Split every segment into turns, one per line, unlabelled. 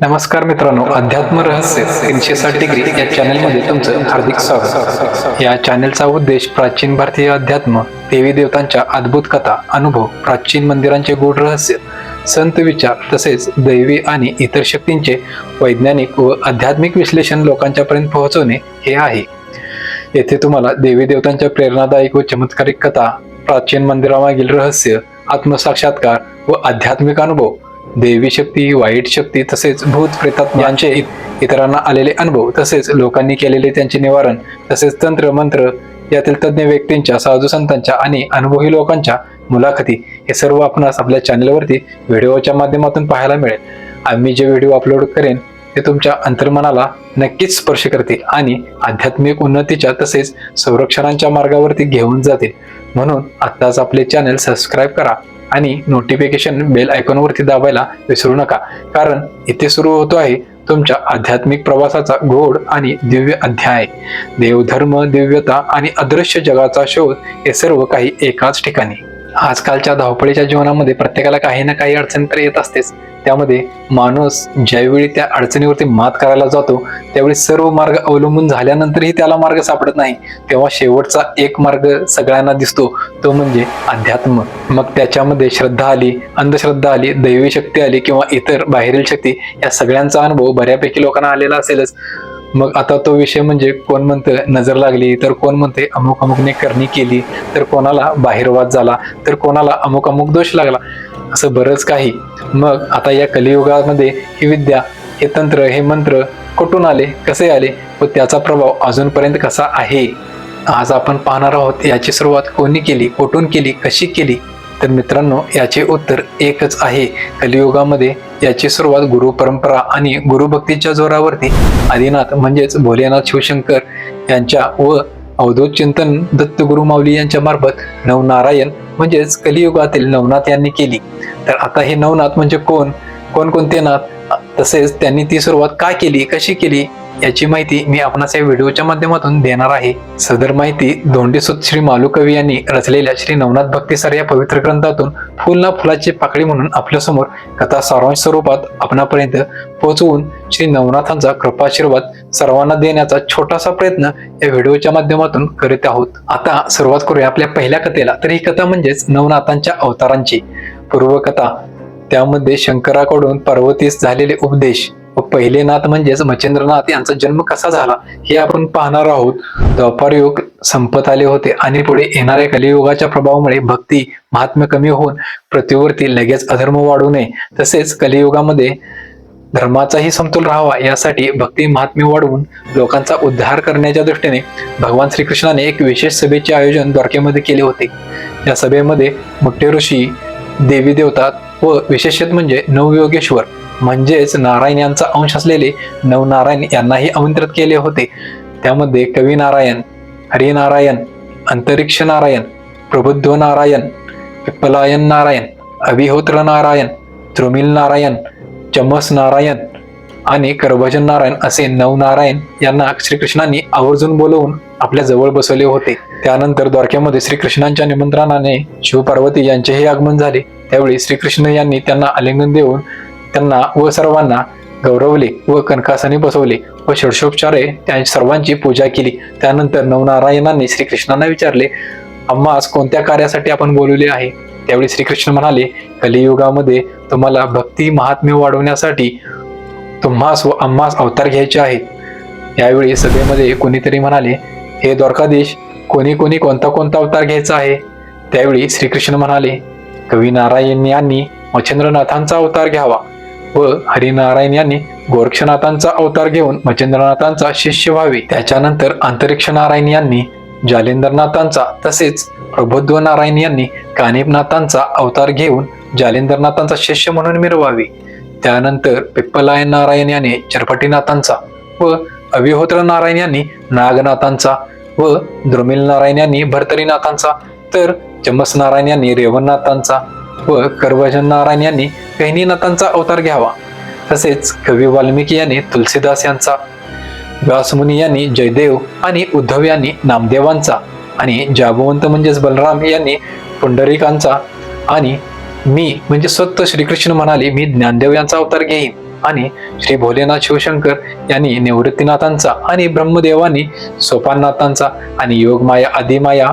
नमस्कार मित्रांनो अध्यात्म रहस्य तीनशे साठ डिग्री या चॅनलमध्ये तुमचं हार्दिक स्वागत. या चॅनलचा उद्देश प्राचीन भारतीय अध्यात्म देवी देवतांच्या अद्भुत कथा अनुभव प्राचीन मंदिरांचे गूढ रहस्य संत विचार तसेच दैवी आणि इतर शक्तींचे वैज्ञानिक व आध्यात्मिक विश्लेषण लोकांच्यापर्यंत पोहोचवणे हे आहे. येथे तुम्हाला देवी देवतांच्या प्रेरणादायक व चमत्कारिक कथा प्राचीन मंदिरामागील रहस्य आत्मसाक्षात्कार व आध्यात्मिक अनुभव देवी शक्ती वाईट शक्ती तसेच भूत प्रेतात यांचे इत- इतरांना आलेले अनुभव तसेच लोकांनी केलेले त्यांचे निवारण तसेच तंत्र मंत्र यातील तज्ज्ञ व्यक्तींच्या साधू संतांच्या आणि अनुभवी लोकांच्या मुलाखती हे सर्व आपणास आपल्या चॅनलवरती व्हिडिओच्या माध्यमातून पाहायला मिळेल. आम्ही जे व्हिडिओ अपलोड करेन ते तुमच्या अंतर्मनाला नक्कीच स्पर्श करतील आणि आध्यात्मिक उन्नतीच्या तसेच संरक्षणांच्या मार्गावरती घेऊन जातील. म्हणून आत्ताच आपले चॅनल सबस्क्राईब करा. आणि नोटिफिकेशन बेल आयकॉनवरती दाबायला विसरू नका. कारण इथे सुरू होतो आहे तुमच्या आध्यात्मिक प्रवासाचा गोड आणि दिव्य अध्याय. देवधर्म दिव्यता आणि अदृश्य जगाचा शोध हे सर्व काही एकाच ठिकाणी. आजकालच्या धावपळीच्या जीवनामध्ये प्रत्येकाला काही ना काही अडचण तर येत असतेच. त्यामध्ये माणूस ज्यावेळी त्या अडचणीवरती मात करायला जातो त्यावेळी सर्व मार्ग अवलंबून झाल्यानंतरही त्याला मार्ग सापडत नाही. तेव्हा शेवटचा एक मार्ग सगळ्यांना दिसतो तो म्हणजे अध्यात्म. मग त्याच्यामध्ये श्रद्धा आली अंधश्रद्धा आली दैवी शक्ती आली किंवा इतर बाहेरील शक्ती या सगळ्यांचा अनुभव बऱ्यापैकी लोकांना आलेला असेलच. मग आता तो विषय म्हणजे कोण म्हणतं नजर लागली तर कोण म्हणते अमुक अमुकने करणी केली तर कोणाला बाहेरवाद झाला तर कोणाला अमुक अमुक दोष लागला असं बरंच काही. मग आता या कलियुगामध्ये ही विद्या हे तंत्र हे मंत्र कुठून आले कसे आले? व त्याचा प्रभाव अजूनपर्यंत कसा आहे? आज आपण पाहणार आहोत याची सुरुवात कोणी केली कुठून केली कशी केली? तर मित्रांनो याचे उत्तर एकच आहे. कलियुगामध्ये याची सुरुवात गुरु परंपरा आणि गुरुभक्तीच्या जोरावरती आदिनाथ म्हणजेच भोलेनाथ शिवशंकर यांच्या व अवधूत चिंतन दत्त गुरु माऊली यांच्या मार्फत नवनारायण म्हणजेच कलियुगातील नवनाथ यांनी केली. तर आता हे नवनाथ म्हणजे कोण? कोणकोणते नाथ? तसेच त्यांनी ती सुरुवात का केली? कशी केली? याची माहिती मी आपणास या व्हिडिओच्या माध्यमातून देणार आहे. सदर माहिती धोंडेसुत श्री मालुकवी यांनी रचलेल्या श्री नवनाथ भक्तीसर या पवित्र ग्रंथातून फुल ना फुलाची पाकळी म्हणून आपल्यासमोर कथा सारांश स्वरूपात आपणापर्यंत पोहोचवून श्री नवनाथांचा कृपाशीर्वाद सर्वांना देण्याचा छोटासा प्रयत्न या व्हिडिओच्या माध्यमातून करीत आहोत. आता सुरुवात करूया आपल्या पहिल्या कथेला. तर ही कथा म्हणजेच नवनाथांच्या अवतारांची. पूर्वकथा त्यामध्ये शंकराकडून पार्वतीस झालेले उपदेश. पहिले नाथ म्हणजेच मच्छेंद्रनाथ यांचा जन्म कसा झाला हे आपण पाहणार आहोत. द्वापार युग संपत आले होते आणि पुढे येणाऱ्या कलियुगाच्या प्रभावामुळे भक्ती महात्म्य कमी होऊन पृथ्वीवरती लगेच अधर्म वाढू नये. तसेच कलियुगामध्ये धर्माचाही समतोल राहावा यासाठी भक्ती महात्म्य वाढवून लोकांचा उद्धार करण्याच्या दृष्टीने भगवान श्रीकृष्णाने एक विशेष सभेचे आयोजन द्वारकेमध्ये केले होते. या सभेमध्ये मुठ्ठे ऋषी देवी देवता व विशेषत म्हणजे नवयोगेश्वर म्हणजेच नारायण यांचा अंश असलेले नवनारायण यांनाही आमंत्रित केले होते. त्यामध्ये कवी नारायण हरिनारायण अंतरिक्ष नारायण प्रबुद्ध नारायण पिप्पलायन नारायण अभिहोत्र नारायण त्रुमिल नारायण चमस नारायण आणि करभजन नारायण असे नवनारायण यांना श्रीकृष्णांनी आवर्जून बोलवून आपल्या जवळ बसवले होते. त्यानंतर द्वारकेमध्ये श्रीकृष्णांच्या निमंत्रणाने शिवपार्वती यांचेही आगमन झाले. त्यावेळी श्रीकृष्ण यांनी त्यांना आलिंगन देऊन त्यांना व सर्वांना गौरवले व कनकासनी बसवले व षोडशोपचारे त्या सर्वांची पूजा केली. त्यानंतर नवनारायणांनी श्रीकृष्णांना विचारले आम्हास कोणत्या कार्यासाठी आपण बोलवले आहे? त्यावेळी श्रीकृष्ण म्हणाले कलियुगामध्ये तुम्हाला भक्ती महात्म्य वाढवण्यासाठी तुम्हास व आम्हास अवतार घ्यायचे आहेत. यावेळी सभेमध्ये कोणीतरी म्हणाले हे द्वारकाधीश कोणी कोणी कोणता कोणता अवतार घ्यायचा आहे? त्यावेळी श्रीकृष्ण म्हणाले कवी नारायण यांनी मच्छिंद्रनाथांचा अवतार घ्यावा. व हरिनारायण यांनी गोरक्षनाथांचा अवतार घेऊन मच्छिंद्रनाथांचा शिष्य व्हावे. त्याच्यानंतर अंतरिक्ष नारायण यांनी जालिंदरनाथांचा तसेच प्रबुद्ध नारायण यांनी कानिपनाथांचा अवतार घेऊन जालिंदरनाथांचा शिष्य म्हणून मिरवावे. त्यानंतर पिप्पलायन नारायण यांनी चरपटीनाथांचा व अविहोत्र नारायण यांनी नागनाथांचा व द्रुमिल नारायण यांनी भरतरीनाथांचा तर चमस नारायण यांनी रेवणनाथांचा व कर्वजन नारायण यांनी गहिनीनाथांचा अवतार घ्यावा. तसेच कवी वाल्मिकी यांनी तुलसीदास यांचा व्यासमुनी यांनी जयदेव आणि उद्धव यांनी नामदेवांचा आणि जागवंत म्हणजेच बलराम यांनी पुंडरिकांचा आणि मी म्हणजे स्वतः श्रीकृष्ण म्हणाले मी ज्ञानदेव यांचा अवतार घेईन आणि श्री भोलेनाथ शिवशंकर यांनी निवृत्तीनाथांचा आणि ब्रह्मदेवांनी सोपाननाथांचा आणि योगमाया आदिमाया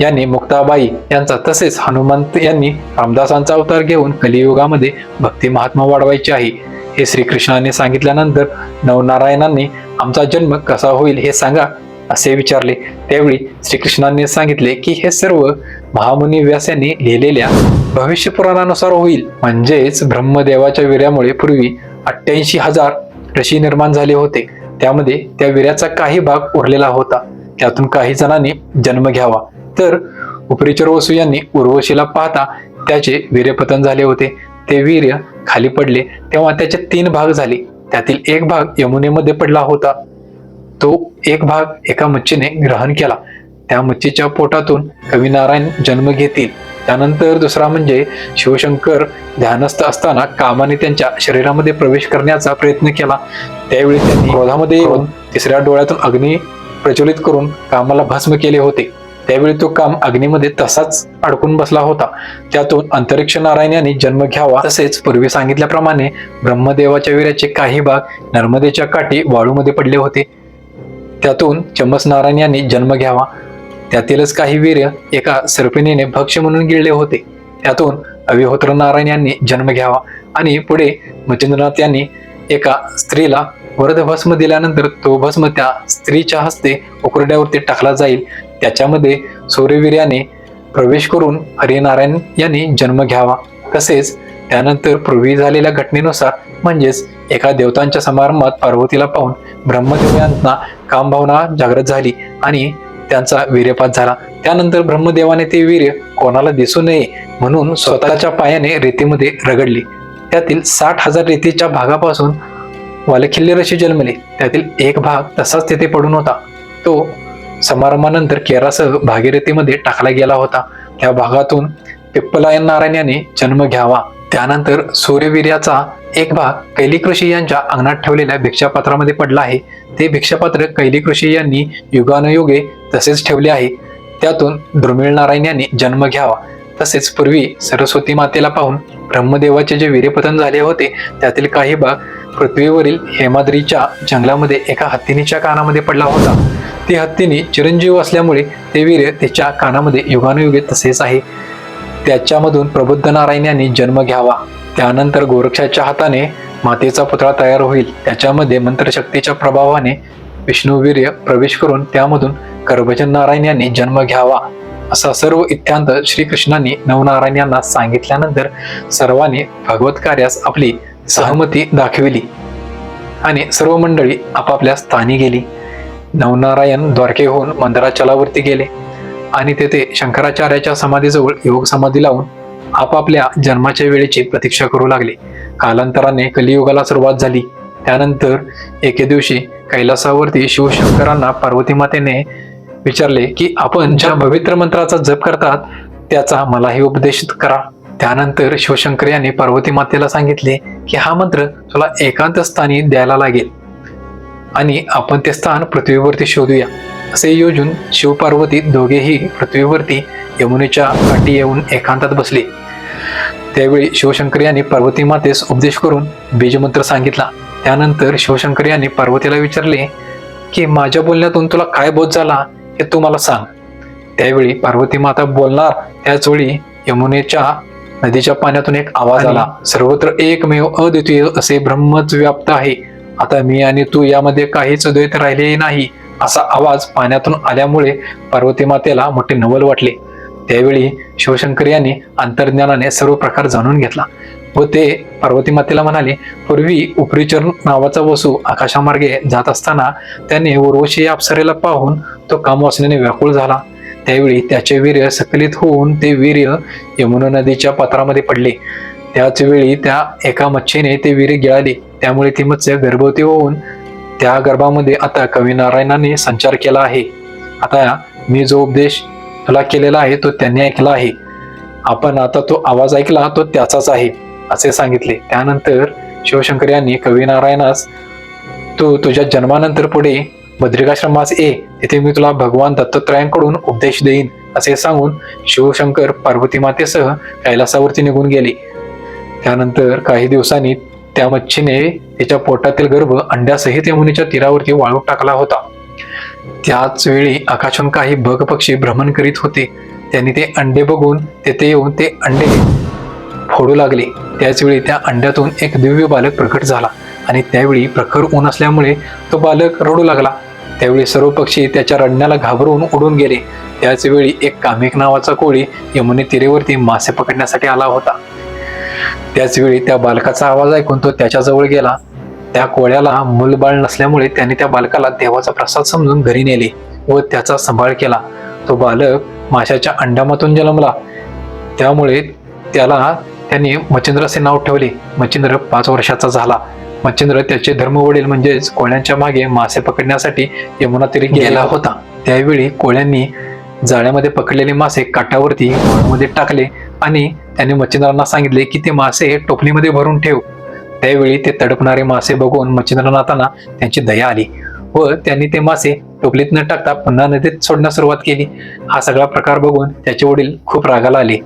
यांनी मुक्ताबाई यांचा तसेच हनुमंत यांनी रामदासांचा अवतार घेऊन कलियुगामध्ये भक्ती महात्मा वाढवायचे आहे. हे श्रीकृष्णाने सांगितल्यानंतर नवनारायणांनी आमचा जन्म कसा होईल हे सांगा असे विचारले. त्यावेळी श्रीकृष्णांनी सांगितले की हे सर्व महामुनी व्यास यांनी लिहिलेल्या भविष्य पुराणानुसार होईल. म्हणजेच ब्रह्मदेवाच्या वीर्यामुळे पूर्वी अठ्ठ्याऐंशी हजार ऋषी निर्माण झाले होते. त्यामध्ये त्या वीर्याचा काही भाग उरलेला होता. त्यातून काही जणांनी जन्म घ्यावा. तर उपरिचर वसू यांनी उर्वशीला पाहता त्याचे वीर्यपतन झाले होते. ते वीर्य खाली पडले. तेव्हा त्याचे तीन भाग झाले. त्यातील एक भाग यमुनेमध्ये पडला होता. तो एक भाग एका मच्छीने ग्रहण केला. त्या मच्छीच्या पोटातून कविनारायण जन्म घेतील. त्यानंतर दुसरा म्हणजे शिवशंकर ध्यानस्थ असताना कामाने त्यांच्या शरीरामध्ये प्रवेश करण्याचा प्रयत्न केला. त्यावेळी त्यांनी क्रोधामध्ये येऊन तिसऱ्या डोळ्यातून अग्नी प्रज्वलित करून कामाला भस्म केले होते. त्यावेळी तो काम अग्नीमध्ये तसाच अडकून बसला होता. त्यातून अंतरिक्ष नारायण यांनी जन्म घ्यावा तसेच पूर्वी सांगितल्याप्रमाणे ब्रह्मदेवाच्या वीर्याचे काही भाग नर्मदेच्या काठी वाळूमध्ये पडले होते. त्यातून चमस नारायण यांनी जन्म घ्यावा. त्यातीलच काही वीर्य एका सर्पिणीने भक्ष म्हणून गिळले होते. त्यातून अविहोत्र नारायण यांनी जन्म घ्यावा आणि पुढे मच्छिंद्रनाथ यांनी एका स्त्रीला वरद भस्म दिल्यानंतर तो भस्म त्या स्त्रीच्या हस्ते उकरड्यावरती टाकला जाईल. त्याच्यामध्ये सूर्यवीर्याने प्रवेश करून हरिनारायण यांनी जन्म घ्यावा. तसेच त्यानंतर पूर्वी झालेल्या घटनेनुसार म्हणजेच एका देवतांच्या समारंभात पार्वतीला पाहून ब्रह्मदेव यांना कामभावना जागृत झाली आणि त्यांचा वीर्यपात झाला. त्यानंतर ब्रह्मदेवाने ते वीर्य कोणाला दिसू नये म्हणून स्वतःच्या पायाने रेतीमध्ये रगडली. त्यातील साठ हजार रेतीच्या भागापासून वालखिल्ली रशी जन्मले. त्यातील एक भाग तसाच तेथे पडून होता. तो समारंभानंतर केरासह भागीरथीमध्ये टाकला गेला होता. त्या भागातून पिप्पलायन नारायण यांनी जन्म घ्यावा. त्यानंतर सूर्यवीर्याचा एक भाग कैलिक यांच्या अंगणात ठेवलेल्या भिक्षापात्रामध्ये पडला आहे. ते भिक्षापात्र कैलिक यांनी युगानुयुगे तसेच ठेवले आहे. त्यातून दुर्मिळ नारायण यांनी जन्म घ्यावा. तसेच पूर्वी सरस्वती मातेला पाहून ब्रह्मदेवाचे जे वीर्यपतन झाले होते त्यातील काही भाग पृथ्वीवरील हेमाद्रीच्या जंगलामध्ये एका हत्तीनीच्या कानामध्ये पडला होता. ती हत्तीनी चिरंजीव असल्यामुळे ते वीर्य तिच्या कानामध्ये युगानुयुगे तसेच आहे. त्याच्यामधून प्रबुद्ध नारायण यांनी जन्म घ्यावा. त्यानंतर गोरक्षाच्या हाताने मातेचा पुतळा तयार होईल. त्याच्यामध्ये मंत्रशक्तीच्या प्रभावाने विष्णुवीर्य प्रवेश करून त्यामधून कर्भजन नारायण यांनी जन्म घ्यावा. असा सर्व इत्यांत श्रीकृष्णांनी नवनारायण यांना सांगितल्यानंतर सर्वांनी भगवत कार्यास आपली सहमती दाखविली. आणि सर्व मंडळी आपापल्या स्थानी गेली. नवनारायण द्वारकेहून मंदराचलावरती गेले आणि तेथे शंकराचार्याच्या समाधीजवळ योग समाधी लावून आपापल्या जन्माच्या वेळेची प्रतीक्षा करू लागले. कालांतराने कलियुगाला सुरुवात झाली. त्यानंतर एके दिवशी कैलासावरती शिवशंकरांना पार्वती मातेने विचारले की आपण ज्या पवित्र मंत्राचा जप करतात त्याचा मलाही उपदेश करा. त्यानंतर शिवशंकर यांनी पार्वती मातेला सांगितले की हा मंत्र तुला एकांत स्थानी द्यायला लागेल. आणि आपण ते स्थान पृथ्वीवरती शोधूया. असे योजून शिवपार्वती दोघेही पृथ्वीवरती यमुनेच्या काठी येऊन एकांतात बसले. त्यावेळी शिवशंकर यांनी पार्वती मातेस उपदेश करून बीजमंत्र सांगितला. त्यानंतर शिवशंकर यांनी पार्वतीला विचारले की माझ्या बोलण्यातून तुला काय बोध झाला हे तू मला सांग. त्यावेळी पार्वती माता बोलणार त्याच वेळी यमुनेच्या नदीच्या पाण्यातून एक आवाज आला. सर्वत्र एकमेव अद्वितीय असे ब्रह्मच व्याप्त आहे. आता मी आणि तू यामध्ये काहीच द्वैत राहिले नाही असा आवाज पाण्यातून आल्यामुळे पार्वती मातेला मोठे नवल वाटले. त्यावेळी शिवशंकर यांनी अंतर्ज्ञानाने सर्व प्रकार जाणून घेतला व ते पार्वती मातेला म्हणाले पूर्वी उपरीचर नावाचा वसू आकाशामार्गे जात असताना त्याने उर्वशी या अप्सरेला पाहून तो कामवासनेने व्याकुळ झाला. त्यावेळी त्याचे वीर्य सकलित होऊन ते वीर्य यमुना नदीच्या पात्रामध्ये पडले. त्याच वेळी त्या एका मच्छीने ते वीर्य गिळाले. त्यामुळे ती मत्स्य गर्भवती होऊन त्या गर्भामध्ये आता कवी नारायणाने संचार केला आहे. आता मी जो उपदेश तुला केलेला आहे तो त्यांनी ऐकला आहे. आपण आता तो आवाज ऐकला तो त्याचाच आहे असे सांगितले. त्यानंतर शिवशंकर यांनी कवी नारायणास तू तुझ्या जन्मानंतर पुढे बद्रिकाश्रमास ये तिथे मी तुला भगवान दत्तत्रयांकडून उपदेश देईन असे सांगून शिवशंकर पार्वती मातेसह कैलासावरती निघून गेले. त्यानंतर काही दिवसांनी त्या मच्छीने तिच्या पोटातील गर्भ अंड्यासहित यमुनेच्या तीरावरती वाळू टाकला होता. त्याच वेळी आकाशातून काही बग पक्षी भ्रमण करीत होते. त्यांनी ते अंडे बघून तेथे येऊन ते अंडे फोडू लागले. त्याचवेळी त्या अंड्यातून एक दिव्य बालक प्रकट झाला आणि त्यावेळी प्रखर ऊन असल्यामुळे तो बालक रडू लागला. त्यावेळी सर्व पक्षी त्याच्या रडण्याला घाबरून उडून गेले. त्याच वेळी एक कामिक नावाचा कोळी यमुने तीरेवरती मासे पकडण्यासाठी आला होता. त्याच वेळी त्या बालकाचा आवाज ऐकून तो त्याच्याजवळ गेला. त्या कोळ्याला मूलबाळ नसल्यामुळे त्याने त्या बालकाला देवाचा प्रसाद समजून घरी नेले व त्याचा सांभाळ केला. तो बालक माशाच्या अंडामातून जन्मला. त्यामुळे त्याला त्यांनी मच्छिंद्र असे नाव ठेवले. मच्छिंद्र पाच वर्षाचा झाला. मच्छिंद्र त्याचे धर्मवडील म्हणजेच कोळ्यांच्या मागे मासे पकडण्यासाठी यमुना तीरी गेला होता. त्यावेळी कोळ्यांनी जाळ्यामध्ये पकडलेले मासे काठावरती मध्ये टाकले आणि त्यांनी मच्छिंद्रांना सांगितले की ते मासे टोपलीमध्ये भरून ठेव. त्यावेळी ते तडपणारे मासे बघून मच्छिंद्रनाथांना त्यांची दया आली व त्यांनी ते मासे टोपलीत न टाकता पुन्हा नदीत सोडण्यास सुरुवात केली. हा सगळा प्रकार बघून त्याचे वडील खूप रागाला आले.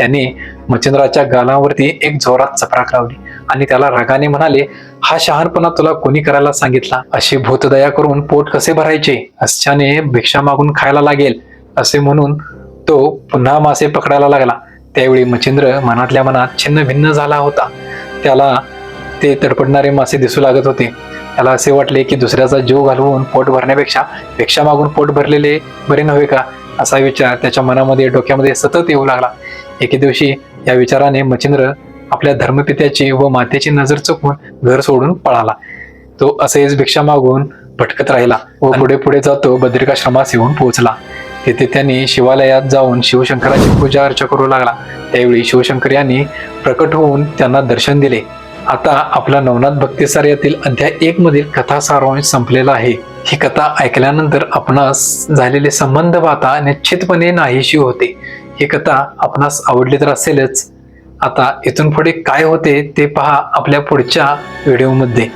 त्यांनी मच्छिंद्राच्या गालावरती एक जोरात चपराक लावली आणि त्याला रागाने म्हणाले हा शहाणपणा तुला कोणी करायला सांगितला? अशी भूतदया करून पोट कसे भरायचे? अशाने भिक्षा मागून खायला लागेल. असे म्हणून तो पुन्हा मासे पकडायला लागला. त्यावेळी मच्छिंद्र मनातल्या मनात छिन्न भिन्न झाला होता. त्याला ते तडपडणारे मासे दिसू लागत होते. त्याला असे वाटले की दुसऱ्याचा जीव घालवून पोट भरण्यापेक्षा भिक्षा मागून पोट भरलेले बरे नव्हे का? असा विचार त्याच्या मनामध्ये डोक्यामध्ये सतत येऊ लागला. एके दिवशी या विचाराने मच्छिंद्र आपल्या धर्मपित्याची व मातेची नजर चुकवून घर सोडून पळाला. तो असेच भिक्षा मागून भटकत राहिला व पुढे पुढे जातो बद्रिकाश्रमास येऊन पोहोचला. तिथे त्यांनी शिवालयात जाऊन शिवशंकराची पूजा अर्चा करू लागला. त्यावेळी शिवशंकर यांनी प्रकट होऊन त्यांना दर्शन दिले. आता आपला नवनाथ भक्तिसार यातील अध्याय एक मधील कथा सारांश संपलेला आहे. ही कथा ऐकल्यानंतर आपणास झालेले संबंध पाहता निश्चितपणे नाहीशी होते. ही कथा आपणास आवडली तर असेलच. आता इथून पुढे काय होते ते पहा आपल्या पुढच्या व्हिडिओमध्ये.